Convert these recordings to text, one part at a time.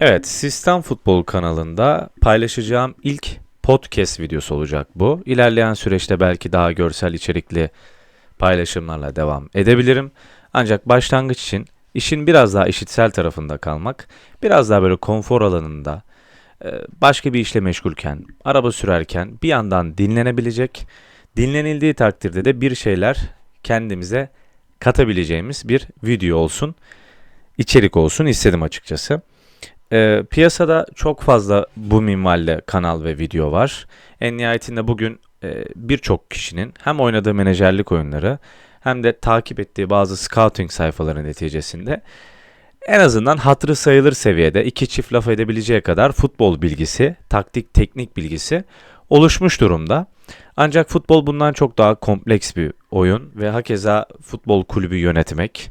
Evet, Sistem Futbol kanalında paylaşacağım ilk podcast videosu olacak bu. İlerleyen süreçte belki daha görsel içerikli paylaşımlarla devam edebilirim. Ancak başlangıç için işin biraz daha işitsel tarafında kalmak, biraz daha böyle konfor alanında, e, başka bir işle meşgulken, araba sürerken bir yandan dinlenebilecek, dinlenildiği takdirde de bir şeyler kendimize katabileceğimiz bir video olsun, içerik olsun istedim açıkçası. Ee, piyasada çok fazla bu minvalle kanal ve video var. En nihayetinde bugün e, birçok kişinin hem oynadığı menajerlik oyunları hem de takip ettiği bazı scouting sayfaları neticesinde en azından hatırı sayılır seviyede iki çift laf edebileceği kadar futbol bilgisi, taktik teknik bilgisi oluşmuş durumda. Ancak futbol bundan çok daha kompleks bir oyun ve hakeza futbol kulübü yönetmek,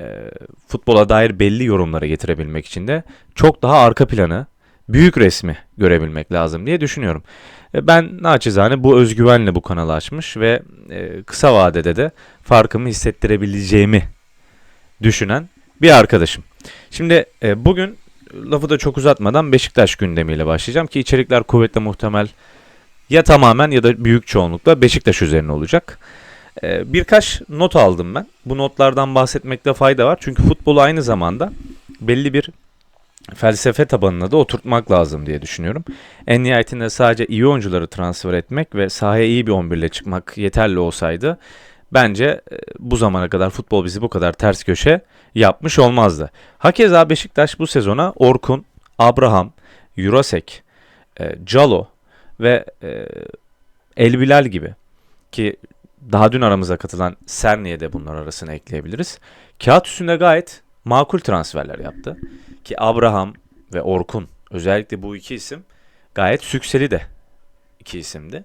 e, futbola dair belli yorumlara getirebilmek için de çok daha arka planı, büyük resmi görebilmek lazım diye düşünüyorum. E, ben naçizane bu özgüvenle bu kanalı açmış ve e, kısa vadede de farkımı hissettirebileceğimi düşünen bir arkadaşım. Şimdi e, bugün lafı da çok uzatmadan Beşiktaş gündemiyle başlayacağım ki içerikler kuvvetle muhtemel ya tamamen ya da büyük çoğunlukla Beşiktaş üzerine olacak. Ee, birkaç not aldım ben. Bu notlardan bahsetmekte fayda var. Çünkü futbolu aynı zamanda belli bir felsefe tabanına da oturtmak lazım diye düşünüyorum. En nihayetinde sadece iyi oyuncuları transfer etmek ve sahaya iyi bir 11 ile çıkmak yeterli olsaydı bence e, bu zamana kadar futbol bizi bu kadar ters köşe yapmış olmazdı. Hakeza Beşiktaş bu sezona Orkun, Abraham, Jurasek, e, Calo ve e, El Bilal gibi ki daha dün aramıza katılan Serni'ye de bunlar arasına ekleyebiliriz. Kağıt üstünde gayet makul transferler yaptı. Ki Abraham ve Orkun özellikle bu iki isim gayet sükseli de iki isimdi.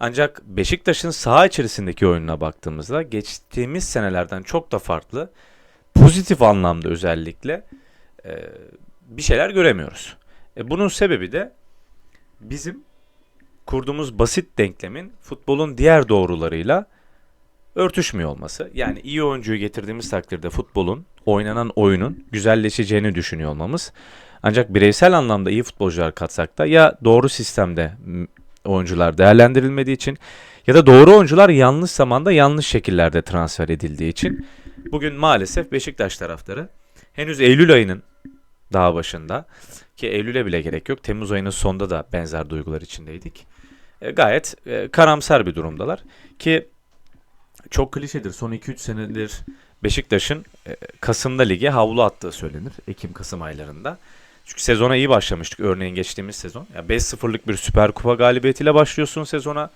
Ancak Beşiktaş'ın saha içerisindeki oyununa baktığımızda geçtiğimiz senelerden çok da farklı pozitif anlamda özellikle e, bir şeyler göremiyoruz. E, bunun sebebi de bizim kurduğumuz basit denklemin futbolun diğer doğrularıyla örtüşmüyor olması. Yani iyi oyuncuyu getirdiğimiz takdirde futbolun, oynanan oyunun güzelleşeceğini düşünüyor olmamız. Ancak bireysel anlamda iyi futbolcular katsak da ya doğru sistemde oyuncular değerlendirilmediği için ya da doğru oyuncular yanlış zamanda yanlış şekillerde transfer edildiği için bugün maalesef Beşiktaş taraftarı henüz Eylül ayının daha başında ki Eylül'e bile gerek yok. Temmuz ayının sonunda da benzer duygular içindeydik. E, gayet e, karamsar bir durumdalar ki çok klişedir. Son 2-3 senedir Beşiktaş'ın e, Kasım'da lige havlu attığı söylenir. Ekim-Kasım aylarında. Çünkü sezona iyi başlamıştık örneğin geçtiğimiz sezon. Yani 5-0'lık bir Süper Kupa galibiyetiyle başlıyorsun sezona.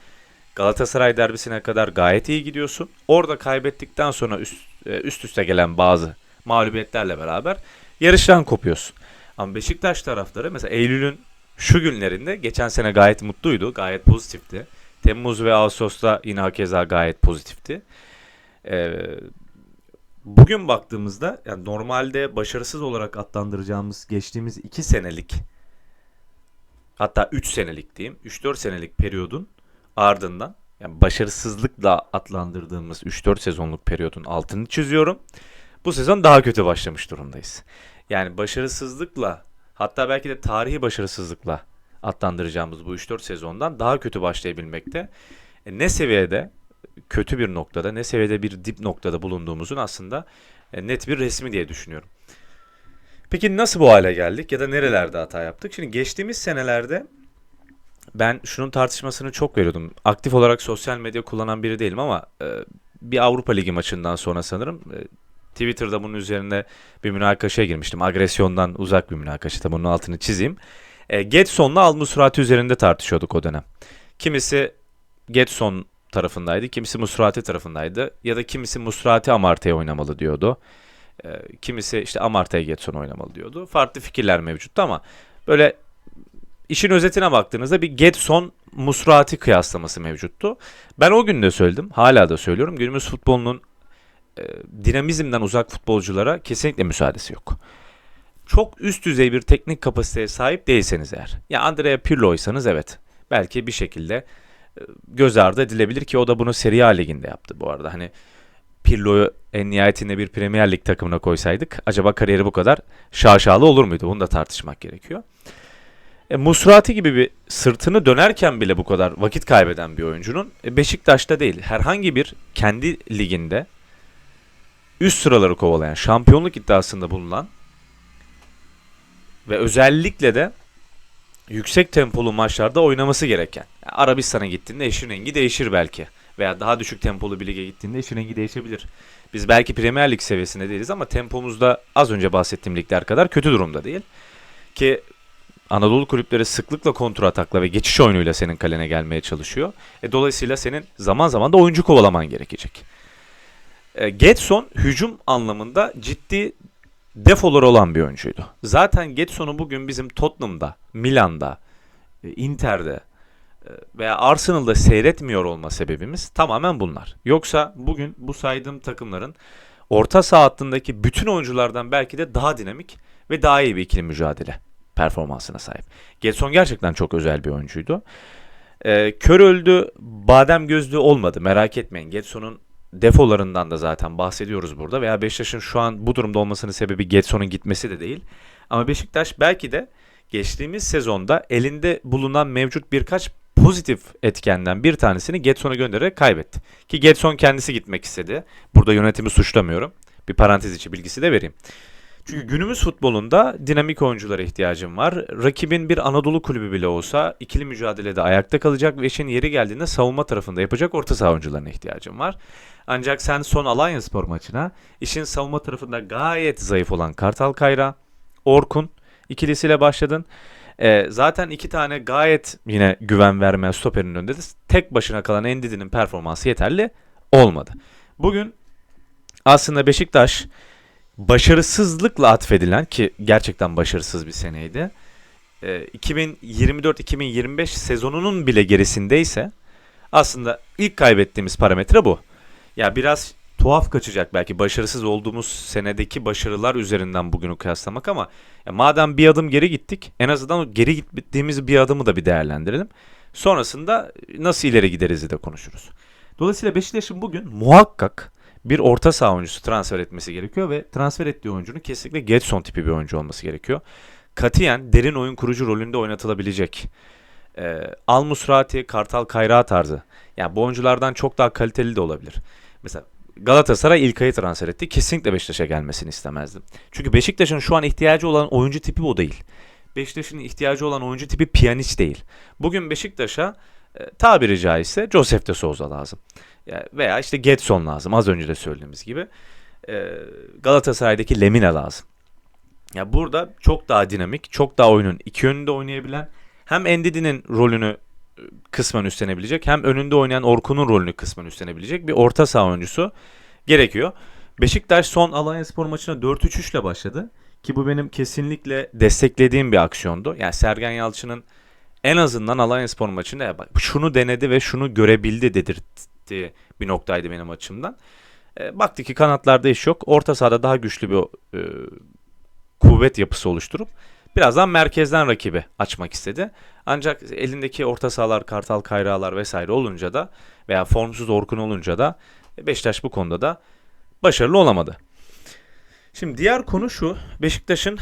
Galatasaray derbisine kadar gayet iyi gidiyorsun. Orada kaybettikten sonra üst, e, üst üste gelen bazı mağlubiyetlerle beraber yarıştan kopuyorsun. Ama Beşiktaş taraftarı mesela Eylül'ün şu günlerinde geçen sene gayet mutluydu, gayet pozitifti. Temmuz ve Ağustos'ta yine hakeza gayet pozitifti. Ee, bugün baktığımızda yani normalde başarısız olarak adlandıracağımız geçtiğimiz 2 senelik hatta 3 senelik diyeyim 3-4 senelik periyodun ardından yani başarısızlıkla adlandırdığımız 3-4 sezonluk periyodun altını çiziyorum. Bu sezon daha kötü başlamış durumdayız. Yani başarısızlıkla hatta belki de tarihi başarısızlıkla adlandıracağımız bu 3-4 sezondan daha kötü başlayabilmekte. E, ne seviyede kötü bir noktada ne seviyede bir dip noktada bulunduğumuzun aslında e, net bir resmi diye düşünüyorum. Peki nasıl bu hale geldik ya da nerelerde hata yaptık? Şimdi geçtiğimiz senelerde ben şunun tartışmasını çok veriyordum. Aktif olarak sosyal medya kullanan biri değilim ama e, bir Avrupa Ligi maçından sonra sanırım e, Twitter'da bunun üzerine bir münakaşaya girmiştim. Agresyondan uzak bir münakaşa. Tabi bunun altını çizeyim. E, Getson'la Al Musrati üzerinde tartışıyorduk o dönem. Kimisi Getson tarafındaydı, kimisi Musrati tarafındaydı ya da kimisi Musrati Amarte'ye oynamalı diyordu. E, kimisi işte Amarte'ye Getson oynamalı diyordu. Farklı fikirler mevcuttu ama böyle işin özetine baktığınızda bir Getson Musrati kıyaslaması mevcuttu. Ben o gün de söyledim, hala da söylüyorum. Günümüz futbolunun e, dinamizmden uzak futbolculara kesinlikle müsaadesi yok çok üst düzey bir teknik kapasiteye sahip değilseniz eğer. Ya Andrea Pirlo'ysanız evet. Belki bir şekilde e, göz ardı edilebilir ki o da bunu Serie A liginde yaptı bu arada. Hani Pirlo'yu en nihayetinde bir Premier Lig takımına koysaydık acaba kariyeri bu kadar şaşalı olur muydu? Bunu da tartışmak gerekiyor. E, Musrati gibi bir sırtını dönerken bile bu kadar vakit kaybeden bir oyuncunun e, Beşiktaş'ta değil herhangi bir kendi liginde üst sıraları kovalayan, şampiyonluk iddiasında bulunan ve özellikle de yüksek tempolu maçlarda oynaması gereken. Yani Arabistan'a gittiğinde işin rengi değişir belki. Veya daha düşük tempolu bir lige gittiğinde işin rengi değişebilir. Biz belki Premier Lig seviyesinde değiliz ama tempomuzda az önce bahsettiğim ligler kadar kötü durumda değil. Ki Anadolu kulüpleri sıklıkla kontra atakla ve geçiş oyunuyla senin kalene gelmeye çalışıyor. E, dolayısıyla senin zaman zaman da oyuncu kovalaman gerekecek. E, Getson hücum anlamında ciddi defoları olan bir oyuncuydu. Zaten Getson'u bugün bizim Tottenham'da, Milan'da, e, Inter'de e, veya Arsenal'da seyretmiyor olma sebebimiz tamamen bunlar. Yoksa bugün bu saydığım takımların orta saha hattındaki bütün oyunculardan belki de daha dinamik ve daha iyi bir ikili mücadele performansına sahip. Getson gerçekten çok özel bir oyuncuydu. Ee, kör öldü, badem gözlü olmadı merak etmeyin. Getson'un defolarından da zaten bahsediyoruz burada veya Beşiktaş'ın şu an bu durumda olmasının sebebi Getson'un gitmesi de değil. Ama Beşiktaş belki de geçtiğimiz sezonda elinde bulunan mevcut birkaç pozitif etkenden bir tanesini Getson'a göndererek kaybetti. Ki Getson kendisi gitmek istedi. Burada yönetimi suçlamıyorum. Bir parantez içi bilgisi de vereyim. Çünkü günümüz futbolunda dinamik oyunculara ihtiyacım var. Rakibin bir Anadolu kulübü bile olsa ikili mücadelede ayakta kalacak ve işin yeri geldiğinde savunma tarafında yapacak orta saha oyuncularına ihtiyacım var. Ancak sen son Alanya Spor maçına işin savunma tarafında gayet zayıf olan Kartal Kayra, Orkun ikilisiyle başladın. Ee, zaten iki tane gayet yine güven vermeyen stoperin önünde de tek başına kalan Endidi'nin performansı yeterli olmadı. Bugün aslında Beşiktaş başarısızlıkla atfedilen ki gerçekten başarısız bir seneydi. E, 2024-2025 sezonunun bile gerisindeyse aslında ilk kaybettiğimiz parametre bu. Ya biraz tuhaf kaçacak belki başarısız olduğumuz senedeki başarılar üzerinden bugünü kıyaslamak ama ya madem bir adım geri gittik en azından geri gittiğimiz bir adımı da bir değerlendirelim. Sonrasında nasıl ileri gideriz de konuşuruz. Dolayısıyla Beşiktaş'ın bugün muhakkak bir orta saha oyuncusu transfer etmesi gerekiyor ve transfer ettiği oyuncunun kesinlikle Getson tipi bir oyuncu olması gerekiyor. Katiyen derin oyun kurucu rolünde oynatılabilecek. Ee, Al Musrati, Kartal Kayra tarzı. Yani bu oyunculardan çok daha kaliteli de olabilir. Mesela Galatasaray İlkay'ı transfer etti. Kesinlikle Beşiktaş'a gelmesini istemezdim. Çünkü Beşiktaş'ın şu an ihtiyacı olan oyuncu tipi o değil. Beşiktaş'ın ihtiyacı olan oyuncu tipi Pjanic değil. Bugün Beşiktaş'a e, tabiri caizse Josef de Souza lazım. Veya işte Getson lazım az önce de söylediğimiz gibi. E, Galatasaray'daki Lemina lazım. Ya burada çok daha dinamik, çok daha oyunun iki yönünde oynayabilen hem Endidi'nin rolünü e, kısmen üstlenebilecek hem önünde oynayan Orkun'un rolünü kısmen üstlenebilecek bir orta saha oyuncusu gerekiyor. Beşiktaş son Alanya Spor maçına 4-3-3 ile başladı. Ki bu benim kesinlikle desteklediğim bir aksiyondu. Yani Sergen Yalçın'ın en azından Alanya Spor maçında ya bak şunu denedi ve şunu görebildi dedirttiği bir noktaydı benim açımdan. E, baktı ki kanatlarda iş yok. Orta sahada daha güçlü bir e, kuvvet yapısı oluşturup birazdan merkezden rakibi açmak istedi. Ancak elindeki orta sahalar, kartal kayrağlar vesaire olunca da veya formsuz Orkun olunca da Beşiktaş bu konuda da başarılı olamadı. Şimdi diğer konu şu. Beşiktaş'ın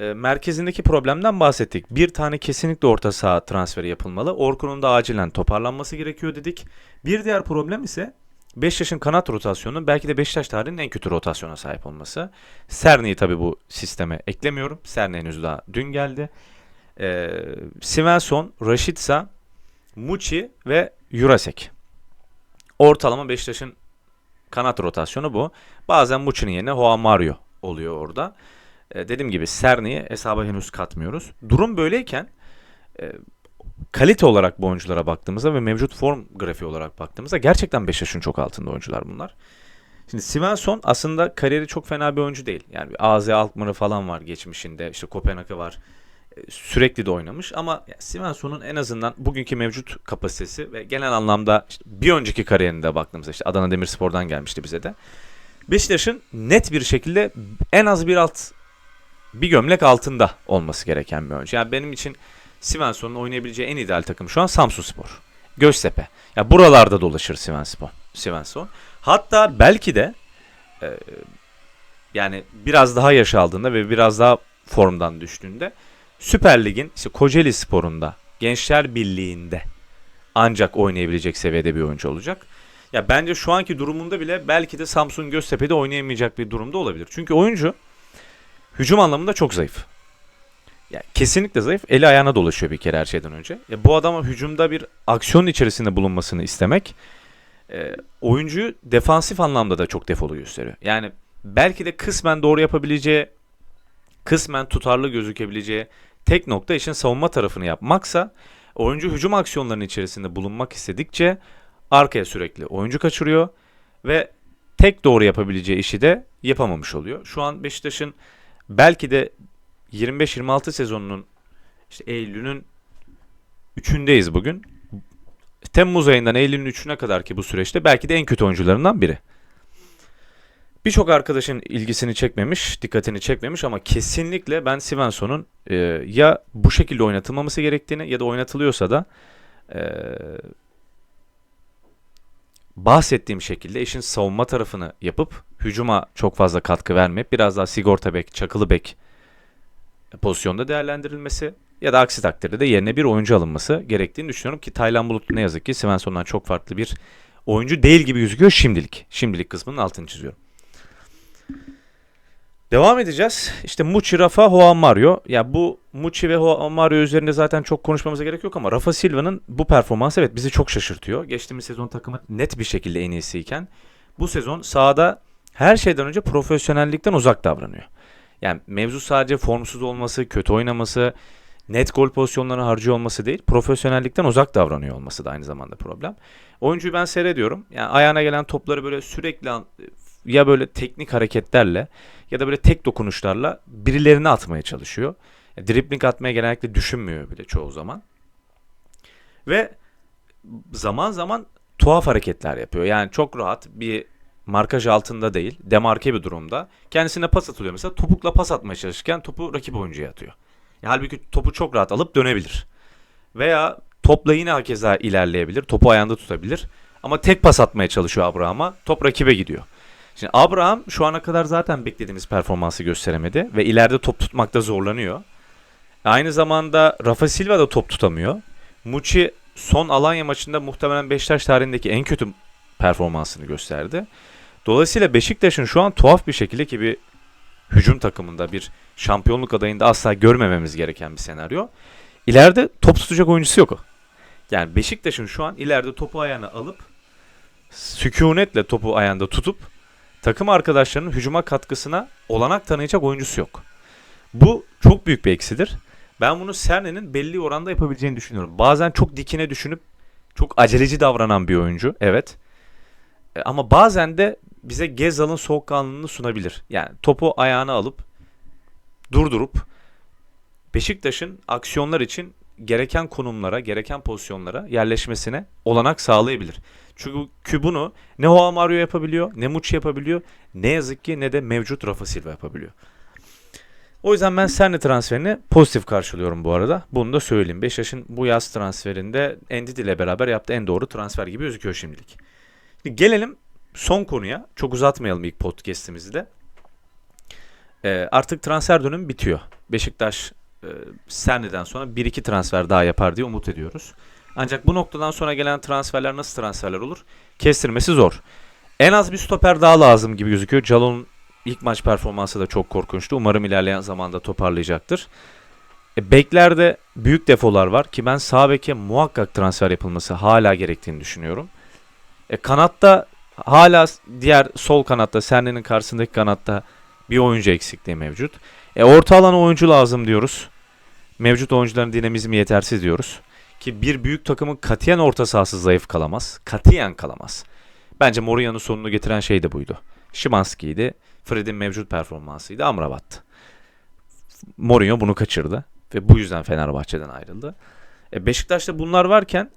e, merkezindeki problemden bahsettik. Bir tane kesinlikle orta saha transferi yapılmalı. Orkun'un da acilen toparlanması gerekiyor dedik. Bir diğer problem ise Beşiktaş'ın kanat rotasyonu belki de Beşiktaş tarihinin en kötü rotasyona sahip olması. Cerny'i tabi bu sisteme eklemiyorum. Cerny henüz daha dün geldi. Ee, Svensson, Rashica, Muçi ve Jurasek. Ortalama Beşiktaş'ın kanat rotasyonu bu. Bazen Muçi'nin yerine Juan Mario oluyor orada. Ee, dediğim gibi Cerny'i hesaba henüz katmıyoruz. Durum böyleyken e, kalite olarak bu oyunculara baktığımızda ve mevcut form grafiği olarak baktığımızda gerçekten Beşiktaş'ın çok altında oyuncular bunlar. Şimdi Svensson aslında kariyeri çok fena bir oyuncu değil. Yani AZ Alkmaar'ı falan var geçmişinde. İşte Kopenhag'ı var. E, sürekli de oynamış ama Svensson'un en azından bugünkü mevcut kapasitesi ve genel anlamda işte bir önceki kariyerinde baktığımızda işte Adana Demirspor'dan gelmişti bize de. Beşiktaş'ın net bir şekilde en az bir alt bir gömlek altında olması gereken bir oyuncu. Yani benim için Svensson'un oynayabileceği en ideal takım şu an Samsun Spor. Göztepe. Ya buralarda dolaşır Svensson. Svensson. Hatta belki de e, yani biraz daha yaş aldığında ve biraz daha formdan düştüğünde Süper Lig'in işte Kocaeli Spor'unda Gençler Birliği'nde ancak oynayabilecek seviyede bir oyuncu olacak. Ya bence şu anki durumunda bile belki de Samsun Göztepe'de oynayamayacak bir durumda olabilir. Çünkü oyuncu hücum anlamında çok zayıf. Ya kesinlikle zayıf. Eli ayağına dolaşıyor bir kere her şeyden önce. Ya bu adama hücumda bir aksiyon içerisinde bulunmasını istemek e, oyuncuyu defansif anlamda da çok defolu gösteriyor. Yani belki de kısmen doğru yapabileceği, kısmen tutarlı gözükebileceği tek nokta işin savunma tarafını yapmaksa oyuncu hücum aksiyonlarının içerisinde bulunmak istedikçe arkaya sürekli oyuncu kaçırıyor ve tek doğru yapabileceği işi de yapamamış oluyor. Şu an Beşiktaş'ın belki de 25-26 sezonunun işte Eylül'ün 3'ündeyiz bugün. Temmuz ayından Eylül'ün 3'üne kadar ki bu süreçte belki de en kötü oyuncularından biri. Birçok arkadaşın ilgisini çekmemiş, dikkatini çekmemiş ama kesinlikle ben Svensson'un e, ya bu şekilde oynatılmaması gerektiğini ya da oynatılıyorsa da e, bahsettiğim şekilde işin savunma tarafını yapıp hücuma çok fazla katkı vermeyip biraz daha sigorta bek, çakılı bek pozisyonda değerlendirilmesi ya da aksi takdirde de yerine bir oyuncu alınması gerektiğini düşünüyorum ki Taylan Bulut ne yazık ki Svensson'dan çok farklı bir oyuncu değil gibi gözüküyor şimdilik. Şimdilik kısmının altını çiziyorum. Devam edeceğiz. İşte Muçi, Rafa, Juan Mario. Ya bu Muçi ve Juan Mario üzerinde zaten çok konuşmamıza gerek yok ama Rafa Silva'nın bu performansı evet bizi çok şaşırtıyor. Geçtiğimiz sezon takımı net bir şekilde en iyisiyken bu sezon sahada her şeyden önce profesyonellikten uzak davranıyor. Yani mevzu sadece formsuz olması, kötü oynaması, net gol pozisyonlarını harcıyor olması değil, profesyonellikten uzak davranıyor olması da aynı zamanda problem. Oyuncuyu ben seyrediyorum. Yani ayağına gelen topları böyle sürekli ya böyle teknik hareketlerle ya da böyle tek dokunuşlarla birilerine atmaya çalışıyor. Yani dribbling atmaya genellikle düşünmüyor bile çoğu zaman. Ve zaman zaman tuhaf hareketler yapıyor. Yani çok rahat bir markaj altında değil, demarke bir durumda. Kendisine pas atılıyor mesela. Topukla pas atmaya çalışırken topu rakip oyuncuya atıyor. Yani halbuki topu çok rahat alıp dönebilir. Veya topla yine hakeza ilerleyebilir. Topu ayağında tutabilir. Ama tek pas atmaya çalışıyor Abraham'a. Top rakibe gidiyor. Şimdi Abraham şu ana kadar zaten beklediğimiz performansı gösteremedi ve ileride top tutmakta zorlanıyor. Aynı zamanda Rafa Silva da top tutamıyor. Muçi son Alanya maçında muhtemelen Beşiktaş tarihindeki en kötü performansını gösterdi. Dolayısıyla Beşiktaş'ın şu an tuhaf bir şekilde ki bir hücum takımında bir şampiyonluk adayında asla görmememiz gereken bir senaryo. İleride top tutacak oyuncusu yok. Yani Beşiktaş'ın şu an ileride topu ayağına alıp sükunetle topu ayağında tutup takım arkadaşlarının hücuma katkısına olanak tanıyacak oyuncusu yok. Bu çok büyük bir eksidir. Ben bunu Serne'nin belli oranda yapabileceğini düşünüyorum. Bazen çok dikine düşünüp çok aceleci davranan bir oyuncu. Evet. E, ama bazen de bize Gezal'ın soğukkanlılığını sunabilir. Yani topu ayağına alıp durdurup Beşiktaş'ın aksiyonlar için gereken konumlara, gereken pozisyonlara yerleşmesine olanak sağlayabilir. Çünkü bunu ne Juan Mario yapabiliyor, ne Muçi yapabiliyor, ne yazık ki ne de mevcut Rafa Silva yapabiliyor. O yüzden ben Serne transferini pozitif karşılıyorum bu arada. Bunu da söyleyeyim. Beşiktaş'ın bu yaz transferinde Endidi ile beraber yaptığı en doğru transfer gibi gözüküyor şimdilik. Şimdi gelelim son konuya. Çok uzatmayalım ilk podcast'imizi de. Ee, artık transfer dönemi bitiyor. Beşiktaş e, Serne'den sonra 1-2 transfer daha yapar diye umut ediyoruz. Ancak bu noktadan sonra gelen transferler nasıl transferler olur? Kestirmesi zor. En az bir stoper daha lazım gibi gözüküyor. Calon'un ilk maç performansı da çok korkunçtu. Umarım ilerleyen zamanda toparlayacaktır. E, beklerde büyük defolar var ki ben sağ beke muhakkak transfer yapılması hala gerektiğini düşünüyorum. E, kanatta hala diğer sol kanatta Serne'nin karşısındaki kanatta bir oyuncu eksikliği mevcut. E, orta alan oyuncu lazım diyoruz. Mevcut oyuncuların dinamizmi yetersiz diyoruz. Ki bir büyük takımın katiyen orta sahası zayıf kalamaz. Katiyen kalamaz. Bence Mourinho'nun sonunu getiren şey de buydu. Şimanski'ydi. Fred'in mevcut performansıydı. Amrabat'tı. Mourinho bunu kaçırdı. Ve bu yüzden Fenerbahçe'den ayrıldı. E Beşiktaş'ta bunlar varken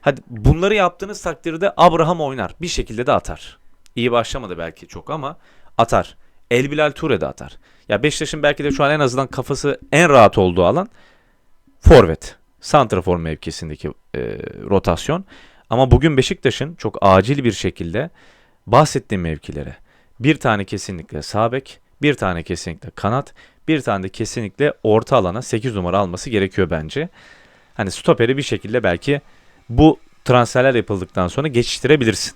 hadi bunları yaptığınız takdirde Abraham oynar. Bir şekilde de atar. İyi başlamadı belki çok ama atar. El Bilal Ture de atar. Ya Beşiktaş'ın belki de şu an en azından kafası en rahat olduğu alan forvet. Santrafor mevkisindeki e, rotasyon. Ama bugün Beşiktaş'ın çok acil bir şekilde bahsettiğim mevkilere bir tane kesinlikle sağ bek, bir tane kesinlikle kanat, bir tane de kesinlikle orta alana 8 numara alması gerekiyor bence. Hani stoperi bir şekilde belki bu transferler yapıldıktan sonra geçiştirebilirsin.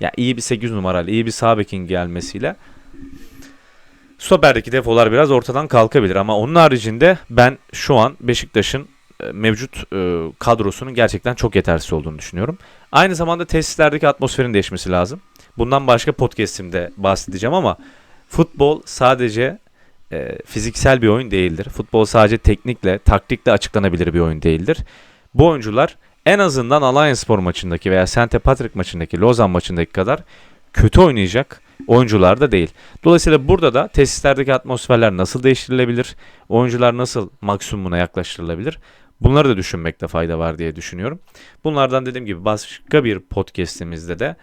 Ya iyi bir 8 numaralı, iyi bir sağ bekin gelmesiyle stoperdeki defolar biraz ortadan kalkabilir ama onun haricinde ben şu an Beşiktaş'ın e, mevcut e, kadrosunun gerçekten çok yetersiz olduğunu düşünüyorum. Aynı zamanda tesislerdeki atmosferin değişmesi lazım. Bundan başka podcast'imde bahsedeceğim ama futbol sadece e, fiziksel bir oyun değildir. Futbol sadece teknikle, taktikle açıklanabilir bir oyun değildir. Bu oyuncular en azından Alliance Spor maçındaki veya St. Patrick maçındaki, Lozan maçındaki kadar kötü oynayacak oyuncular da değil. Dolayısıyla burada da tesislerdeki atmosferler nasıl değiştirilebilir? Oyuncular nasıl maksimumuna yaklaştırılabilir? Bunları da düşünmekte fayda var diye düşünüyorum. Bunlardan dediğim gibi başka bir podcast'imizde de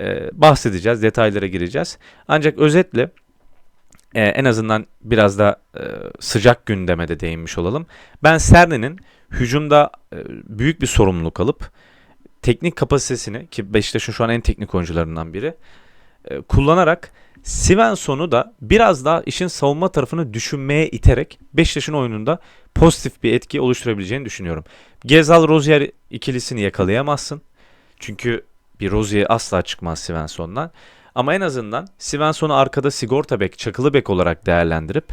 e, bahsedeceğiz, detaylara gireceğiz. Ancak özetle e, en azından biraz da e, sıcak gündeme de değinmiş olalım. Ben Serne'nin hücumda e, büyük bir sorumluluk alıp teknik kapasitesini ki Beşiktaş'ın şu an en teknik oyuncularından biri e, kullanarak Svensson'u da biraz daha işin savunma tarafını düşünmeye iterek Beşiktaş'ın oyununda pozitif bir etki oluşturabileceğini düşünüyorum. Gezal Rozier ikilisini yakalayamazsın. Çünkü bir Rozier asla çıkmaz Svensson'dan. Ama en azından Svensson'u arkada sigorta bek, çakılı bek olarak değerlendirip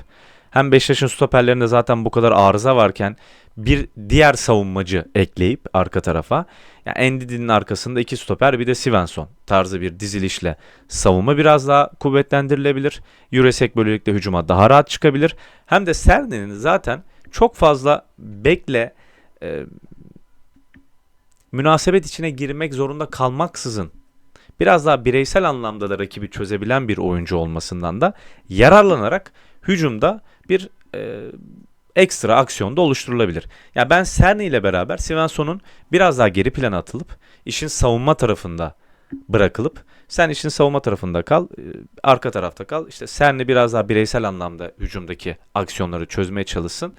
hem Beşiktaş'ın stoperlerinde zaten bu kadar arıza varken bir diğer savunmacı ekleyip arka tarafa yani Endidi'nin arkasında iki stoper bir de Svensson tarzı bir dizilişle savunma biraz daha kuvvetlendirilebilir. Yüresek böylelikle hücuma daha rahat çıkabilir. Hem de Serne'nin zaten çok fazla bekle e, münasebet içine girmek zorunda kalmaksızın biraz daha bireysel anlamda da rakibi çözebilen bir oyuncu olmasından da yararlanarak hücumda bir e, ekstra aksiyon da oluşturulabilir. Ya yani ben Serni ile beraber Svensson'un biraz daha geri plana atılıp işin savunma tarafında bırakılıp sen işin savunma tarafında kal, e, arka tarafta kal. İşte Serni biraz daha bireysel anlamda hücumdaki aksiyonları çözmeye çalışsın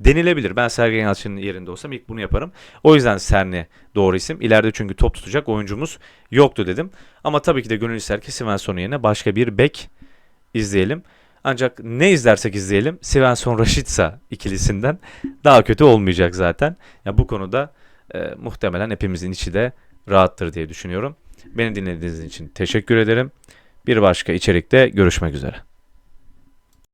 denilebilir. Ben Sergen Yalçın'ın yerinde olsam ilk bunu yaparım. O yüzden Serni doğru isim. İleride çünkü top tutacak oyuncumuz yoktu dedim. Ama tabii ki de gönül ister ki Svensson'un yerine başka bir bek izleyelim. Ancak ne izlersek izleyelim Svensson Rashica ikilisinden daha kötü olmayacak zaten. Ya bu konuda e, muhtemelen hepimizin içi de rahattır diye düşünüyorum. Beni dinlediğiniz için teşekkür ederim. Bir başka içerikte görüşmek üzere.